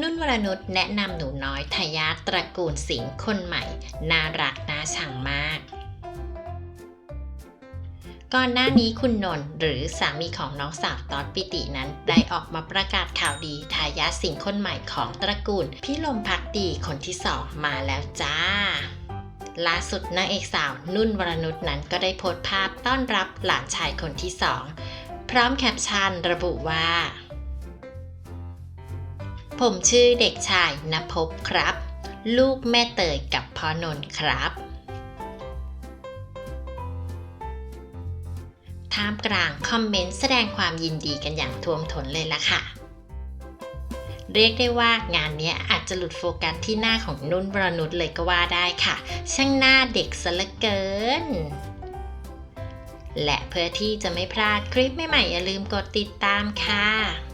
นุ่นวรนุชแนะนำหนูน้อยทายาทตระกูลสิงห์คนใหม่ น่ารักน่าชังมาก ก่อนหน้านี้คุณนนท์หรือสามีของน้องสาวตอดปิตินั้น ได้ออกมาประกาศข่าวดีทายาทสิงห์คนใหม่ของตระกูล พี่ลมพักดีคนที่สองมาแล้วจ้าล่าสุดนางเอกสาวนุ่นวรนุชนั้นก็ได้โพสต์ภาพต้อนรับหลานชายคนที่สองพร้อมแคปชั่นระบุว่า ผมชื่อเด็กชายนภพครับ ลูกแม่เตยกับพ่อนนท์ครับ ท่ามกลางคอมเมนต์แสดงความยินดีกันอย่างท่วมท้นเลยล่ะค่ะ เรียกได้ว่างานนี้อาจจะหลุดโฟกัสที่หน้าของนุ่นวรนุชเลยก็ว่าได้ค่ะ ช่างหน้าเด็กซะเหลือเกินและเพื่อที่จะไม่พลาดคลิปใหม่ๆอย่าลืมกดติดตามค่ะ